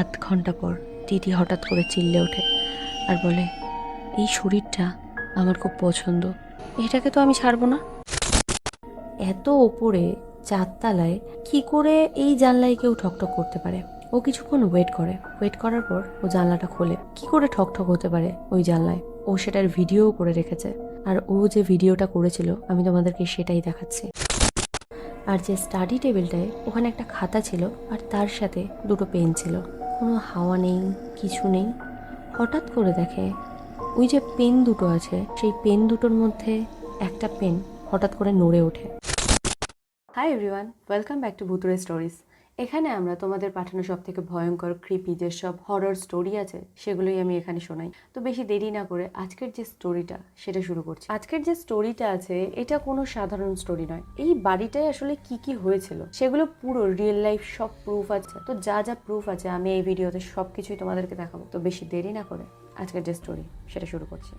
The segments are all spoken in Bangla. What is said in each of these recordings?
আধ ঘণ্টা পর দিদি হঠাৎ করে চিল্লে ওঠে আর বলে, এই শরীরটা আমার খুব পছন্দ। এটাকে তো আমি ছাড়বো না। এত ওপরে চারতলায় কি করে এই জানলায় কেউ ঠকঠক করতে পারে? ও কিছুক্ষণ ওয়েট করে। ওয়েট করার পর ও জানলাটা খোলে। কি করে ঠকঠক হতে পারে ওই জানলায়? ও সেটার ভিডিও করে রেখেছে। আর ও যে ভিডিওটা করেছিল, আমি তোমাদেরকে সেটাই দেখাচ্ছি। আর যে স্টাডি টেবিলটায় ওখানে একটা খাতা ছিল, আর তার সাথে দুটো পেন ছিল। কোনো হাওয়া নেই, কিছু নেই। হঠাৎ করে দেখে ওই যে পেন দুটো আছে, সেই পেন দুটোর মধ্যে একটা পেন হঠাৎ করে নড়ে ওঠে। Hi everyone welcome back to ভুতুরে স্টোরিজ এখানে আমরা তোমাদের পাঠানো সব থেকে ভয়ঙ্কর ক্রিপি যেসব হরর স্টোরি আছে, সেগুলোই আমি এখানে শোনাই। তো বেশি দেরি না করে আজকের যে স্টোরিটা সেটা শুরু করছি। আজকের যে স্টোরিটা আছে, এটা কোনো সাধারণ স্টোরি নয়। এই বাড়িটায় আসলে কি কি হয়েছিল, সেগুলো পুরো রিয়েল লাইফ সব প্রুফ আছে। তো যা যা প্রুফ আছে, আমি এই ভিডিওতে সব কিছুই তোমাদেরকে দেখাবো। তো বেশি দেরি না করে আজকের যে স্টোরি সেটা শুরু করছি।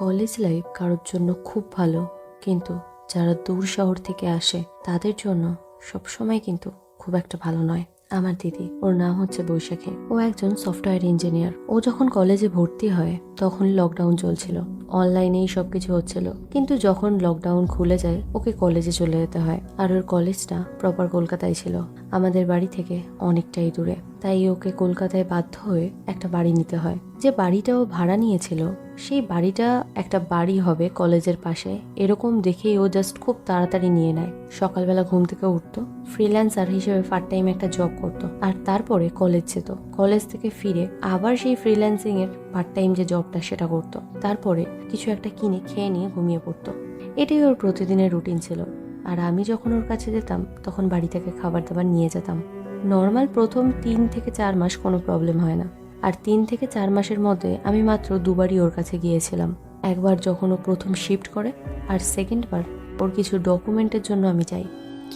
কলেজ লাইফ কারোর জন্য খুব ভালো, কিন্তু যারা দূর শহর থেকে আসে, তাদের জন্য সবসময় কিন্তু খুব একটা ভালো নয়। আমার দিদি, ওর নাম হচ্ছে বৈশাখী। ও একজন সফটওয়্যার ইঞ্জিনিয়ার ও যখন কলেজে ভর্তি হয় তখন লকডাউন চলছিল। অনলাইনেই সবকিছু হচ্ছিল। কিন্তু যখন লকডাউন খুলে যায়, ওকে কলেজে চলে যেতে হয়। আর ওর কলেজটা প্রপার কলকাতায় ছিল। আমাদের বাড়ি থেকে অনেকটাই দূরে। তাই ওকে কলকাতায় বাধ্য হয়ে একটা বাড়ি নিতে হয়। যে বাড়িটা ও ভাড়া নিয়েছিল, সেই বাড়িটা একটা বাড়ি হবে কলেজের পাশে। এরকম দেখেই ও জাস্ট খুব তাড়াতাড়ি নিয়ে নেয়। সকালবেলা ঘুম থেকে উঠতো। ফ্রিল্যান্সার হিসেবে পার্ট টাইম একটা জব করতো। আর তারপরে কলেজ যেত। কলেজ থেকে ফিরে আবার সেই ফ্রিল্যান্সিং এর পার্ট টাইম যে জবটা সেটা করতো। তারপরে কিছু একটা কিনে খেয়ে নিয়ে ঘুমিয়ে পড়ত। এটাই ওর প্রতিদিনের রুটিন ছিল। আর আমি যখন ওর কাছে যেতাম, তখন বাড়ি থেকে খাবার দাবার নিয়ে যেতাম। নর্মাল প্রথম তিন থেকে চার মাস কোনো প্রবলেম হয় না। আর তিন থেকে চার মাসের মধ্যে আমি মাত্র দুবারই ওর কাছে গিয়েছিলাম। একবার যখন ও প্রথম শিফট করে, আর সেকেন্ড বার ওর কিছু ডকুমেন্টের জন্য আমি যাই।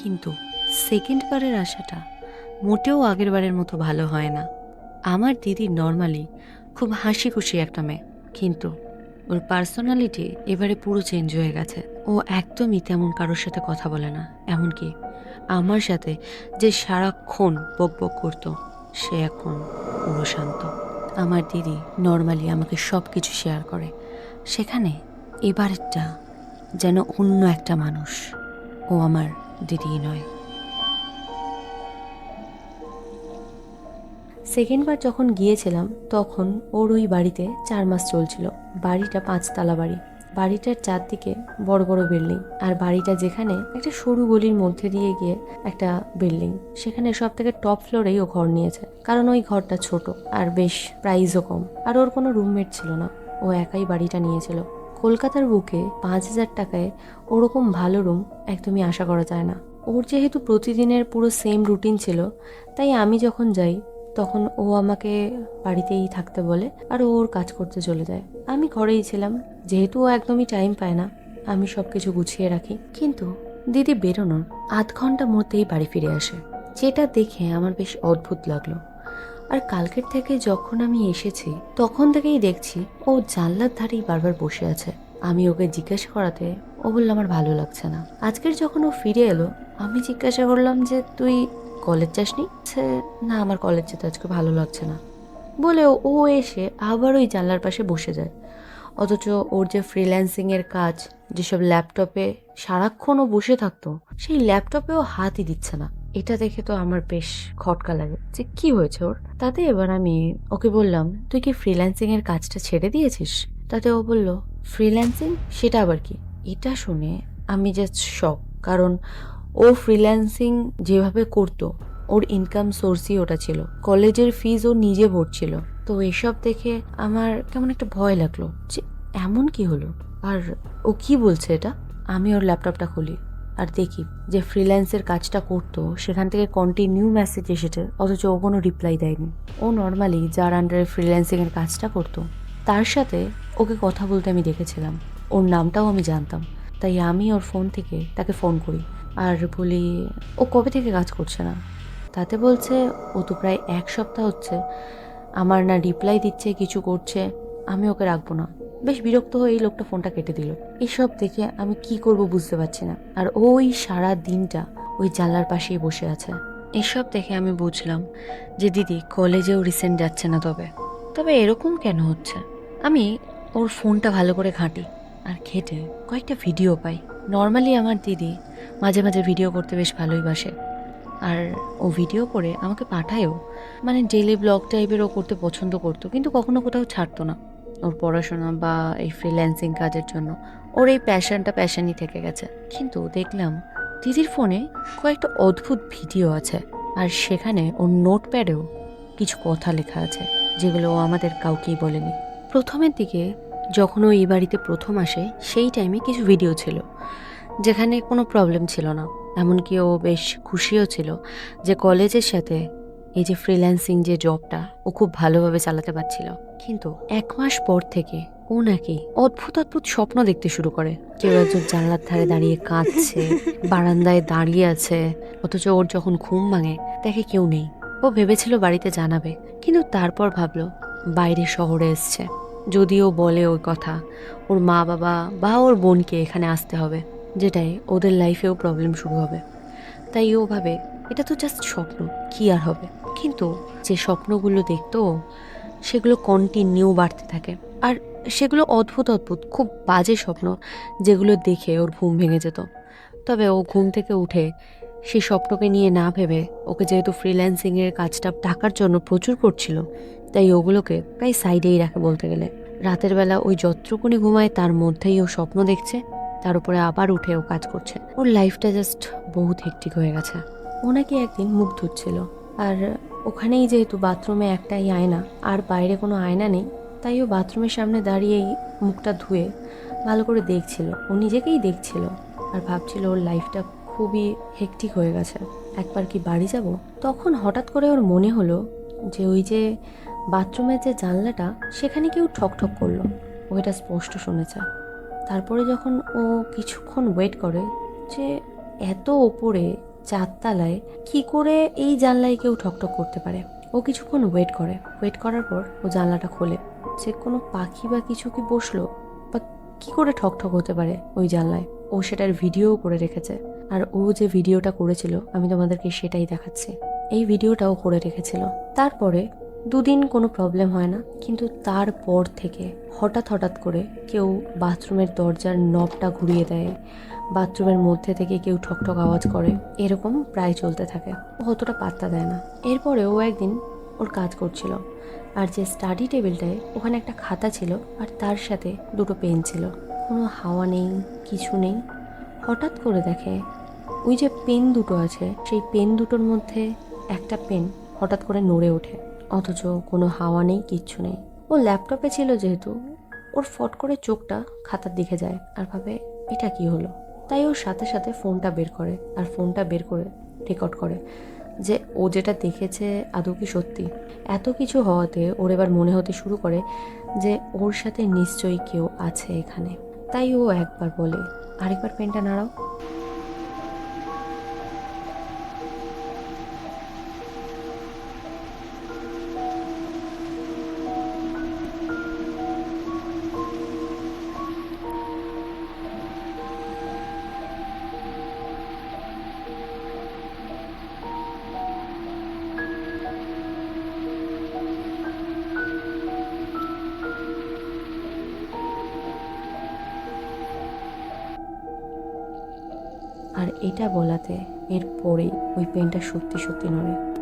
কিন্তু সেকেন্ড বারের আশাটা মোটেও আগের বারের মতো ভালো হয় না। আমার দিদি নর্মালি খুব হাসি খুশি একটা মেয়ে। কিন্তু ওর পার্সোনালিটি এবারে পুরো চেঞ্জ হয়ে গেছে। ও একদমই তেমন কারোর সাথে কথা বলে না। এমনকি আমার সাথে যে সারাক্ষণ বক বক করতো, সে এখন পুরো শান্ত আমার দিদি নর্মালি আমাকে সব কিছু শেয়ার করে। সেখানে এবারেরটা যেন অন্য একটা মানুষ। ও আমার দিদি নয়। সেকেন্ডবার যখন গিয়েছিলাম, তখন ওর ওই বাড়িতে চার মাস চলছিল। বাড়িটা পাঁচতলা বাড়ি। বাড়িটার চারদিকে বড় বড় বিল্ডিং। আর বাড়িটা যেখানে একটা সরু গলির মধ্যে দিয়ে গিয়ে একটা বিল্ডিং। সেখানে সব থেকে টপ ফ্লোরেই ও ঘর নিয়েছে। কারণ ওই ঘরটা ছোট আর বেশ প্রাইসও কম। আর ওর কোনো রুমমেট ছিল না। ও একাই বাড়িটা নিয়েছিল। কলকাতার বুকে পাঁচ হাজার টাকায় ওরকম ভালো রুম একদমই আশা করা যায় না। ওর যেহেতু প্রতিদিনের পুরো সেম রুটিন ছিল, তাই আমি যখন যাই তখন ও আমাকে বাড়িতেই থাকতে বলে আর ওর কাজ করতে চলে যায়। আমি ঘরেই ছিলাম, যেহেতু ও একদমই টাইম পায় না, আমি সব কিছু গুছিয়ে রাখি। কিন্তু দিদি বেরোনোর আধ ঘণ্টা মধ্যেই বাড়ি ফিরে আসে, যেটা দেখে আমার বেশ অদ্ভুত লাগল। আর কালকের থেকে যখন আমি এসেছি, তখন থেকেই দেখছি ও জানলার ধারেই বারবার বসে আছে। আমি ওকে জিজ্ঞাসা করাতে ও বলল, আমার ভালো লাগছে না। আজকের যখন ও ফিরে এলো, আমি জিজ্ঞাসা করলাম যে, তুই কলেজ যাসনি? না, আমার কলেজ যেতে আজকে ভালো লাগছে না। বলে ও এসে আবার ওই জানলার পাশে বসে যায়। অথচ ওর যে ফ্রিল্যান্সিংয়ের কাজ, যেসব ল্যাপটপে সারাক্ষণ ও বসে থাকতো, সেই ল্যাপটপেও হাতই দিচ্ছে না। এটা দেখে তো আমার বেশ খটকা লাগে। যে কি হয়েছে ওর? তাতে এবার আমি ওকে বললাম, তুই কি ফ্রিল্যান্সিংয়ের কাজটা ছেড়ে দিয়েছিস? তাতে ও বলল ফ্রিল্যান্সিং সেটা আবার কি? এটা শুনে আমি জাস্ট শখ কারণ ও ফ্রিল্যান্সিং যেভাবে করতো, ওর ইনকাম সোর্সই ওটা ছিল। কলেজের ফিজ ও নিজে ভরছিল। তো এসব দেখে আমার কেমন একটা ভয় লাগল যে, এমন কি হলো? আর ও কি বলছে এটা? আমি ওর ল্যাপটপটা খুলি আর দেখি যে ফ্রিল্যান্সের কাজটা করতো, সেখান থেকে কন্টিনিউ মেসেজ এসেছে, অথচ ও কোনো রিপ্লাই দেয়নি। ও নর্মালি যার আন্ডারে ফ্রিল্যান্সিংয়ের কাজটা করতো, তার সাথে ওকে কথা বলতে আমি দেখেছিলাম। ওর নামটাও আমি জানতাম, তাই আমি ওর ফোন থেকে তাকে ফোন করি। আর বলি, ও কবে থেকে কাজ করছে না? তাতে বলছে, ও তো প্রায় এক সপ্তাহ হচ্ছে। আমার না রিপ্লাই দিচ্ছে, কিছু করছে, আমি ওকে রাখব না। বেশ বিরক্ত হয়ে এই লোকটা ফোনটা কেটে দিল। এসব দেখে আমি কি করব বুঝতে পারছি না। আর ওই সারা দিনটা ওই জানলার পাশেই বসে আছে। এসব দেখে আমি বুঝলাম যে, দিদি, কলেজেও রিসেন্ট যাচ্ছে না তবে। তবে এরকম কেন হচ্ছে? আমি ওর ফোনটা ভালো করে ঘাঁটি আর ঘেটে কয়েকটা ভিডিও পাই। নর্মালি আমার দিদি মাঝে মাঝে ভিডিও করতে বেশ ভালোই বাসে। আর ও ভিডিও করে আমাকে পাঠায়ও। মানে ডেলি ব্লগ টাইপের ও করতে পছন্দ করতো, কিন্তু কখনো কোথাও ছাড়তো না। ওর পড়াশোনা বা এই ফ্রিল্যান্সিং কাজের জন্য। ওর এই প্যাশনটা প্যাশনই থেকে গেছে। কিন্তু দেখলাম দিদির ফোনে কয়েকটা অদ্ভুত ভিডিও আছে। আর সেখানে ওর নোটপ্যাডেও কিছু কথা লেখা আছে, যেগুলো ও আমাদের কাউকেই বলেনি। প্রথমের দিকে যখন ও এই বাড়িতে প্রথম আসে, সেই টাইমে কিছু ভিডিও ছিল। যেখানে কোনো প্রবলেম ছিল না। এমনকি ও বেশ খুশিও ছিল যে কলেজের সাথে এই যে ফ্রিল্যান্সিং যে জবটা ও খুব ভালোভাবে চালাতে পারছিল। কিন্তু এক মাস পর থেকে ও নাকি অদ্ভুত অদ্ভুত স্বপ্ন দেখতে শুরু করে। কেউ একজন জানলার ধারে দাঁড়িয়ে কাঁদছে, বারান্দায় দাঁড়িয়ে আছে, অথচ ওর যখন ঘুম ভাঙে, দেখে কেউ নেই। ও ভেবেছিল বাড়িতে জানাবে, কিন্তু তারপর ভাবলো, বাইরে শহরে এসছে। যদিও বলে ওই কথা, ওর মা বাবা বা ওর বোনকে এখানে আসতে হবে। যেটাই ওদের লাইফেও প্রবলেম শুরু হবে। তাই ও ভাবে, এটা তো জাস্ট স্বপ্ন, কি আর হবে? কিন্তু যে স্বপ্নগুলো দেখতো, সেগুলো কন্টিনিউ বাড়তে থাকে। আর সেগুলো অদ্ভুত অদ্ভুত, খুব বাজে স্বপ্ন যেগুলো দেখে ওর ঘুম ভেঙে যেত। তবে ও ঘুম থেকে উঠে সেই স্বপ্নকে নিয়ে না ভেবে, ওকে যেহেতু ফ্রিল্যান্সিংয়ের কাজটা টাকার জন্য প্রচুর করছিল, তাই ওগুলোকে প্রায় সাইডেই রাখে বলতে গেলে। রাতের বেলা ওই যত্রকুনি ঘুমায়, তার মধ্যেই ও স্বপ্ন দেখছে। তার উপরে আবার উঠে ও কাজ করছে। ওর লাইফটা জাস্ট বহুত হেক্টিক হয়ে গেছে। ও নাকি একদিন মুখ ধুচ্ছিল। আর ওখানেই যেহেতু বাথরুমে একটাই আয়না, আর বাইরে কোনো আয়না নেই, তাই ও বাথরুমের সামনে দাঁড়িয়েই মুখটা ধুয়ে ভালো করে দেখছিল। ও নিজেকেই দেখছিল। আর ভাবছিল ওর লাইফটা খুবই হেক্টিক হয়ে গেছে। একবার কি বাড়ি যাব? তখন হঠাৎ করে ওর মনে হলো যে ওই যে বাথরুমের যে জানলাটা, সেখানে কেউ ঠক ঠক করল। ও এটা স্পষ্ট শুনেছে। তারপরে যখন ও কিছুক্ষণ ওয়েট করে যে এত ওপরে চারতলায় কি করে এই জানলায় কেউ ঠকঠক করতে পারে, ও কিছুক্ষণ ওয়েট করে। ওয়েট করার পর ও জানলাটা খোলে। যে কোনো পাখি বা কিছু কি বসল বা কি করে ঠকঠক হতে পারে ওই জানলায়, ও সেটার ভিডিও করে রেখেছে। আর ও যে ভিডিওটা করেছিল, আমি তোমাদেরকে সেটাই দেখাচ্ছি। এই ভিডিওটাও করে রেখেছিল। তারপরে দুদিন কোনো প্রবলেম হয় না, কিন্তু তারপর থেকে হঠাৎ হঠাৎ করে কেউ বাথরুমের দরজার নবটা ঘুরিয়ে দেয় বাথরুমের মধ্যে থেকে কেউ ঠকঠক আওয়াজ করে, এরকম প্রায় চলতে থাকে। ও অতটা পাত্তা দেয় না। এরপরে ও একদিন ওর কাজ করছিল, আর যে স্টাডি টেবিলটায় ওখানে একটা খাতা ছিল, আর তার সাথে দুটো পেন ছিল। কোনো হাওয়া নেই, কিছু নেই। হঠাৎ করে দেখে ওই যে পেন দুটো আছে, সেই পেন দুটোর মধ্যে একটা পেন হঠাৎ করে নড়ে ওঠে। অথচ কোনো হাওয়া নেই, কিচ্ছু নেই। ও ল্যাপটপে ছিল যেহেতু, ওর ফট করে চোখটা খাতার দিকে যায় আর ভাবে, এটা কি হলো? তাই ওর সাথে সাথে ফোনটা বের করে আর ফোনটা বের করে রেকর্ড করে যে ও যেটা দেখেছে আদৌ কি সত্যি। এত কিছু হওয়াতে ওর এবার মনে হতে শুরু করে যে ওর সাথে নিশ্চয়ই কেউ আছে এখানে। তাই ও একবার বলে, আরেকবার পেনটা নাড়াও। এটা বলাতে এরপরেই ওই পেনটা সত্যি সত্যি নড়ে।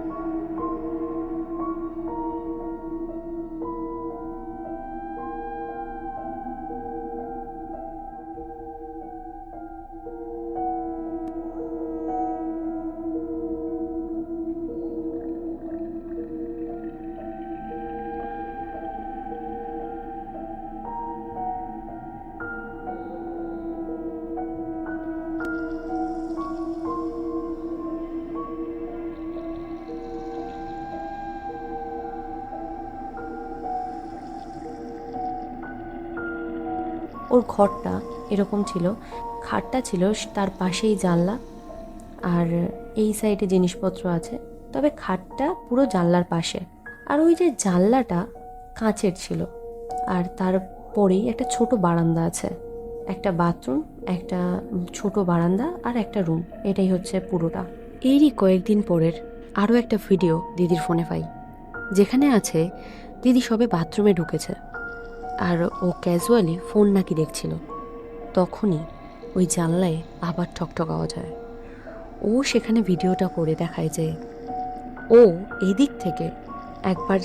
ওর ঘরটা এরকম ছিল। খাটটা ছিল তার পাশেই জানলা। আর এই সাইডে জিনিসপত্র আছে। তবে খাটটা পুরো জানলার পাশে। আর ওই যে জানলাটা কাঁচের ছিল। আর তার পরেই একটা ছোট বারান্দা আছে। একটা বাথরুম, একটা ছোট বারান্দা আর একটা রুম। এটাই হচ্ছে পুরোটা। এরই কয়েকদিন পরের আরও একটা ভিডিও দিদির ফোনে পাই। যেখানে আছে, দিদি সবে বাথরুমে ঢুকেছে। আর ও ক্যাজুয়ালি ফোন নাকি দেখছিল। তখনই ওই জানলায় আবার ঠকঠক আওয়াজ হয়। ও সেখানে ভিডিওটা করে দেখায় যে ও এদিক থেকে একবার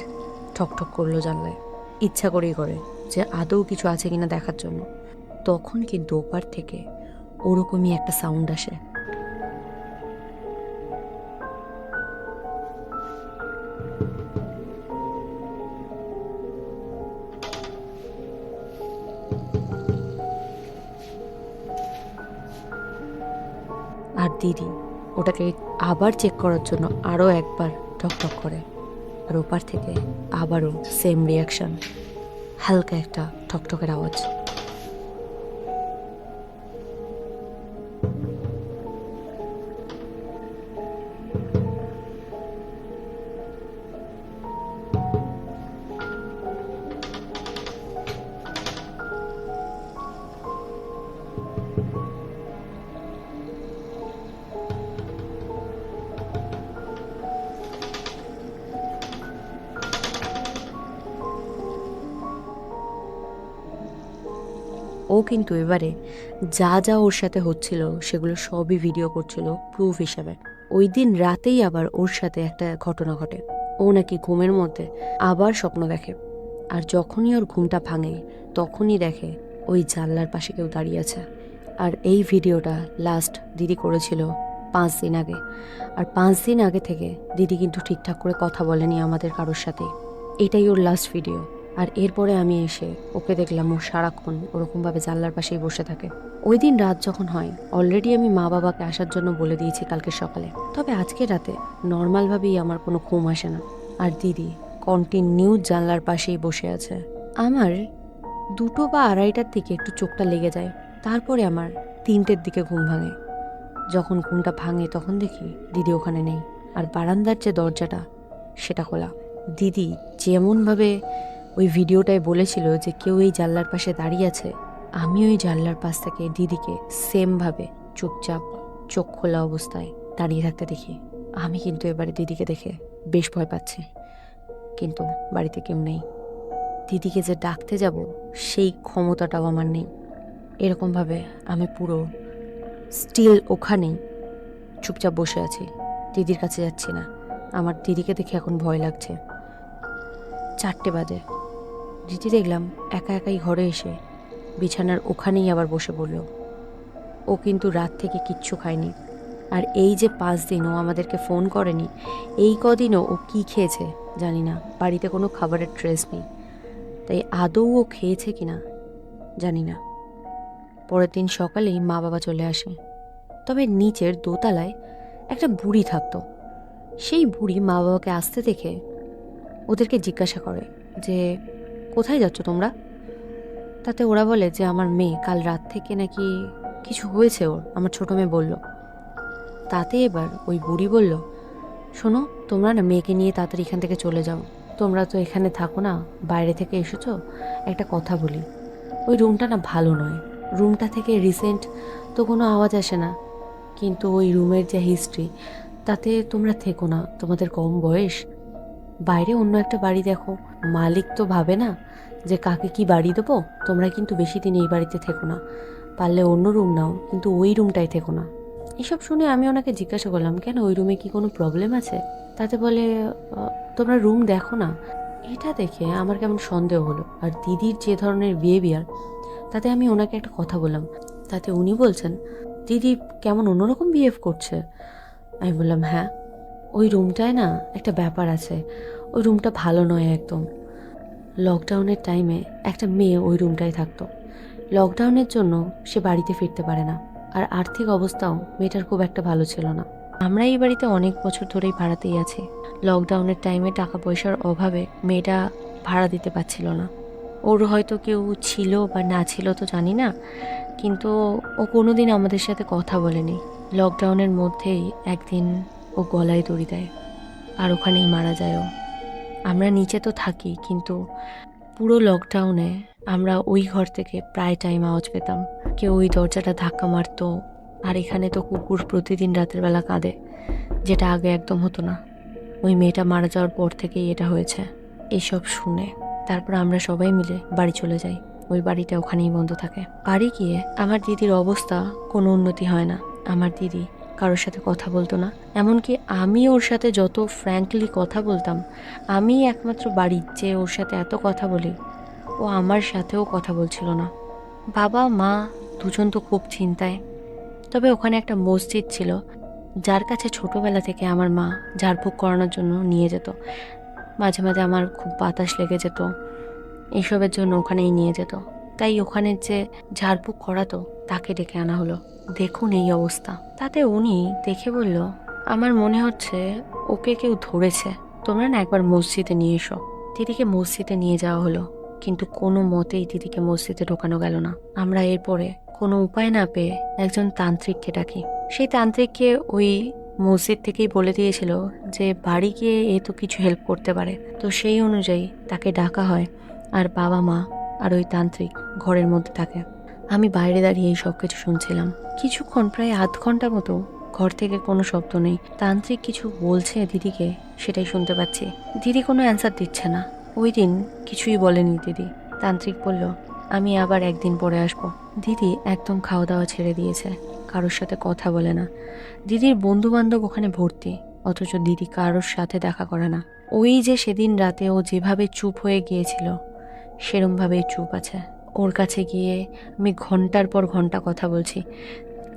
ঠকঠক করল জানলায়। ইচ্ছা করেই করে যে আদৌ কিছু আছে কিনা দেখার জন্য। তখন কিন্তু ওপার থেকে ওরকমই একটা সাউন্ড আসে। ওটাকে আবার চেক করার জন্য আরও একবার ঠকঠক করে। আর ওপার থেকে আবারও সেম রিয়াকশান হালকা একটা ঠকঠকের আওয়াজ। ও কিন্তু এবারে যা যা ওর সাথে হচ্ছিল, সেগুলো সবই ভিডিও করছিল প্রুফ হিসাবে। ওই দিন রাতেই আবার ওর সাথে একটা ঘটনা ঘটে। ও নাকি ঘুমের মধ্যে আবার স্বপ্ন দেখে। আর যখনই ওর ঘুমটা ভাঙে, তখনই দেখে ওই জানলার পাশে কেউ দাঁড়িয়ে আছে। আর এই ভিডিওটা লাস্ট দিদি করেছিল পাঁচ দিন আগে। আর পাঁচ দিন আগে থেকে দিদি কিন্তু ঠিকঠাক করে কথা বলেনি আমাদের কারোর সাথে। এটাই ওর লাস্ট ভিডিও আর এরপরে আমি এসে ওকে দেখলাম ও সারাক্ষণ ওরকমভাবে জানলার পাশেই বসে থাকে। ওই দিন রাত যখন হয় অলরেডি আমি মা বাবাকে আসার জন্য বলে দিয়েছি কালকে সকালে। তবে আজকে রাতে নর্মালভাবেই আমার কোনো ঘুম আসে না। আর দিদি কন্টিনিউ জানলার পাশেই বসে আছে। আমার দুটো বা আড়াইটার দিকে একটু চোখটা লেগে যায়। তারপরে আমার তিনটের দিকে ঘুম ভাঙে। যখন ঘুমটা ভাঙে তখন দেখি দিদি ওখানে নেই। আর বারান্দার যে দরজাটা, সেটা খোলা। দিদি যেমনভাবে ওই ভিডিওটায় বলেছিল যে কেউ এই জানলার পাশে দাঁড়িয়ে আছে। আমি ওই জানলার পাশ থেকে দিদিকে সেমভাবে চুপচাপ চোখ খোলা অবস্থায় দাঁড়িয়ে থাকতে দেখি। আমি কিন্তু এবারে দিদিকে দেখে বেশ ভয় পাচ্ছি। কিন্তু বাড়িতে কেউ নেই। দিদিকে যে ডাকতে যাব, সেই ক্ষমতাটাও আমার নেই। এরকমভাবে আমি পুরো স্টিল ওখানেই চুপচাপ বসে আছি। দিদির কাছে যাচ্ছি না। আমার দিদিকে দেখে এখন ভয় লাগছে। চারটে বাজে। দিদি দেখলাম একা একাই ঘরে এসে বিছানার ওখানেই আবার বসে পড়ল। ও কিন্তু রাত থেকে কিচ্ছু খায়নি। আর এই যে পাঁচ দিন ও আমাদেরকে ফোন করেনি, এই কদিনও ও কি খেয়েছে জানি না, বাড়িতে কোনো খাবারের ট্রেস নেই। তাই আদৌ ও খেয়েছে কি না জানি না। পরের দিন সকালেই মা বাবা চলে আসে। তবে নিচের দোতলায় একটা বুড়ি থাকতো। সেই বুড়ি মা বাবাকে আসতে দেখে ওদেরকে জিজ্ঞাসা করে যে কোথায় যাচ্ছ তোমরা? তাতে ওরা বলে যে আমার মেয়ে কাল রাত থেকে নাকি কিছু হয়েছে ওর, আমার ছোটো মেয়ে বলল। তাতে এবার ওই বুড়ি বলল, শোনো, তোমরা না মেয়েকে নিয়ে তাড়াতাড়ি এখান থেকে চলে যাও। তোমরা তো এখানে থাকো না, বাইরে থেকে এসেছ, একটা কথা বলি। ওই রুমটা না ভালো নয়। রুমটা থেকে রিসেন্ট তো কোনো আওয়াজ আসে না। কিন্তু ওই রুমের যে হিস্ট্রি, তাতে তোমরা থেকো না, তোমাদের কম বয়স। বাইরে অন্য একটা বাড়ি দেখো। মালিক তো ভাবে না যে কাকে কি বাড়ি দেবো। তোমরা কিন্তু বেশি দিন এই বাড়িতে থেকো না। পারলে অন্য রুম নাও, কিন্তু ওই রুমটাই থেকো না। এসব শুনে আমি ওনাকে জিজ্ঞাসা করলাম, কেন ওই রুমে কি কোনো প্রবলেম আছে? তাতে বলে তোমরা রুম দেখো না। এটা দেখে আমার কেমন সন্দেহ হলো। আর দিদির যে ধরনের বিহেভিয়ার তাতে আমি ওনাকে একটা কথা বললাম। তাতে উনি বলছেন, দিদি কেমন অন্যরকম বিহেভ করছে? আমি বললাম হ্যাঁ। ওই রুমটায় না একটা ব্যাপার আছে। ওই রুমটা ভালো নয় একদম। লকডাউনের টাইমে একটা মেয়ে ওই রুমটায় থাকতো। লকডাউনের জন্য সে বাড়িতে ফিরতে পারে না। আর আর্থিক অবস্থাও মেয়েটার খুব একটা ভালো ছিল না। আমরা এই বাড়িতে অনেক বছর ধরেই ভাড়াতেই আছি। লকডাউনের টাইমে টাকা পয়সার অভাবে মেয়েটা ভাড়া দিতে পারছিল না। ওর হয়তো কেউ ছিল বা না ছিল তো জানি না। কিন্তু ও কোনোদিন আমাদের সাথে কথা বলেনি। লকডাউনের মধ্যেই একদিন ও গলায় দড়ি দেয়, আর ওখানেই মারা যায় ও। আমরা নিচে তো থাকি, কিন্তু পুরো লকডাউনে আমরা ওই ঘর থেকে প্রায় টাইম আওয়াজ পেতাম। কেউ ওই দরজাটা ধাক্কা মারতো, আর এখানে তো কুকুর প্রতিদিন রাতের বেলা কাঁদে, যেটা আগে একদম হতো না। ওই মেয়েটা মারা যাওয়ার পর থেকেই এটা হয়েছে। এইসব শুনে তারপর আমরা সবাই মিলে বাড়ি চলে যাই। ওই বাড়িটা ওখানেই বন্ধ থাকে। বাড়ি গিয়ে আমার দিদির অবস্থা কোনো উন্নতি হয় না। আমার দিদি কারোর সাথে কথা বলতো না। এমনকি আমি ওর সাথে যত ফ্র্যাঙ্কলি কথা বলতাম আমি একমাত্র বাড়ির যে ওর সাথে এত কথা বলি, ও আমার সাথেও কথা বলছিল না। বাবা, মা দুজন তো খুব চিন্তায়। তবে ওখানে একটা মসজিদ ছিল, যার কাছে ছোটবেলা থেকে আমার মা ঝাড়ফুঁক করানোর জন্য নিয়ে যেত। মাঝে মাঝে আমার খুব বাতাস লেগে যেত, এসবের জন্য ওখানেই নিয়ে যেত। তাই ওখানে যে ঝাড়ফুঁক করাতো তাকে ডেকে আনা হলো। দেখুন এই অবস্থা। তাতে উনি দেখে বলল, আমার মনে হচ্ছে ওকে কেউ ধরেছে। তোমরা না একবার মসজিদে নিয়ে এসো। দিদিকে মসজিদে নিয়ে যাওয়া হলো, কিন্তু কোনো মতেই দিদিকে মসজিদে ঢোকানো গেল না। আমরা এরপরে কোনো উপায় না পেয়ে একজন তান্ত্রিককে ডাকি। সেই তান্ত্রিককে ওই মসজিদ থেকেই বলে দিয়েছিল যে, বাড়ি গিয়ে এ তো কিছু হেল্প করতে পারে। তো সেই অনুযায়ী তাকে ডাকা হয়। আর বাবা মা আর ওই তান্ত্রিক ঘরের মধ্যে থাকে। আমি বাইরে দাঁড়িয়ে এই সব কিছু শুনছিলাম। কিছুক্ষণ, প্রায় আধ ঘণ্টা মতো ঘর থেকে কোনো শব্দ নেই। তান্ত্রিক কিছু বলছে দিদিকে, সেটাই শুনতে পাচ্ছি। দিদি কোনো অ্যান্সার দিচ্ছে না। ওই দিন কিছুই বলেনি দিদি। তান্ত্রিক বলল, আমি আবার একদিন পরে আসব। দিদি একদম খাওয়া দাওয়া ছেড়ে দিয়েছে। কারোর সাথে কথা বলে না। দিদির বন্ধু বান্ধব ওখানে ভর্তি, অথচ দিদি কারোর সাথে দেখা করে না। ওই যে সেদিন রাতে ও যেভাবে চুপ হয়ে গিয়েছিল সেরমভাবেই চুপ আছে। ওর কাছে গিয়ে আমি ঘণ্টার পর ঘণ্টা কথা বলছি।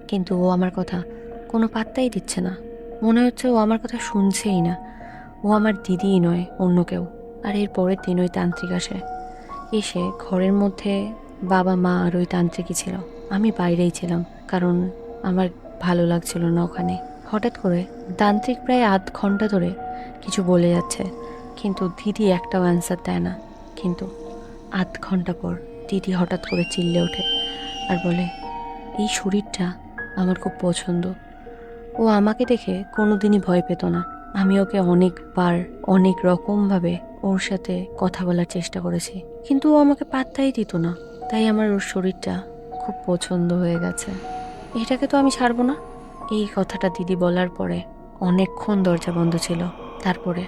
কিন্তু ও আমার কথা কোনো পাত্তাই দিচ্ছে না। মনে হচ্ছে ও আমার কথা শুনছেই না। ও আমার দিদিই নয়, অন্য কেউ। আর এর পরের দিন ওই তান্ত্রিক আসে। এসে ঘরের মধ্যে বাবা, মা আর ওই তান্ত্রিকই ছিল। আমি বাইরেই ছিলাম, কারণ আমার ভালো লাগছিল না ওখানে। হঠাৎ করে তান্ত্রিক প্রায় আধ ঘণ্টা ধরে কিছু বলে যাচ্ছে, কিন্তু দিদি একটাও অ্যান্সার দেয় না। কিন্তু আধ ঘণ্টা পর দিদি হঠাৎ করে চিল্লে ওঠে আর বলে, এই শরীরটা আমার খুব পছন্দ। ও আমাকে দেখে কোনোদিনই ভয় পেত না। আমি ওকে অনেকবার অনেক রকমভাবে ওর সাথে কথা বলার চেষ্টা করেছি। কিন্তু ও আমাকে পাত্তাই দিত না। তাই আমার ওর শরীরটা খুব পছন্দ হয়ে গেছে। এটাকে তো আমি ছাড়বো না। এই কথাটা দিদি বলার পরে অনেকক্ষণ দরজা বন্ধ ছিল। তারপরে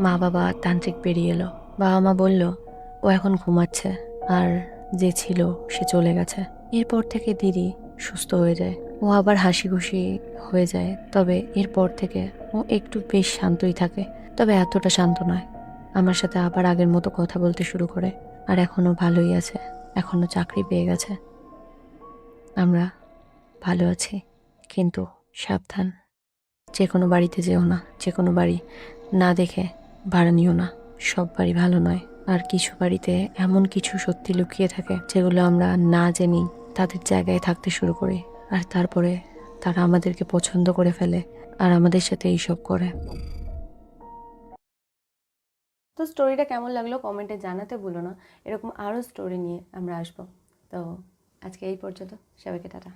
মা বাবা তান্ত্রিক বেরিয়ে এলো। বাবা মা বলল ও এখন ঘুমাচ্ছে আর যে ছিল সে চলে গেছে। এরপর থেকে দিদি সুস্থ হয়ে যায়। ও আবার হাসি খুশি হয়ে যায়, তবে এরপর থেকে ও একটু বেশ শান্তই থাকে। তবে এতটা শান্ত নয়। আমার সাথে আবার আগের মতো কথা বলতে শুরু করে আর এখনও ভালোই আছে এখনও চাকরি পেয়ে গেছে। আমরা ভালো আছি, কিন্তু সাবধান। যে কোনো বাড়িতে যেও না যে কোনো বাড়ি না দেখে ভাড়া নিও না, সব বাড়ি ভালো নয়। আর কিছু বাড়িতে এমন কিছু সত্যি লুকিয়ে থাকে, যেগুলো আমরা না জেনেই তাদের জায়গায় থাকতে শুরু করি। আর তারপরে তারা আমাদেরকে পছন্দ করে ফেলে আর আমাদের সাথে এইসব করে। তো স্টোরিটা কেমন লাগল কমেন্টে জানাতে ভুলো না। এরকম আরও স্টোরি নিয়ে আমরা আসব। তো আজকে এই পর্যন্ত। সবাইকে টাটা।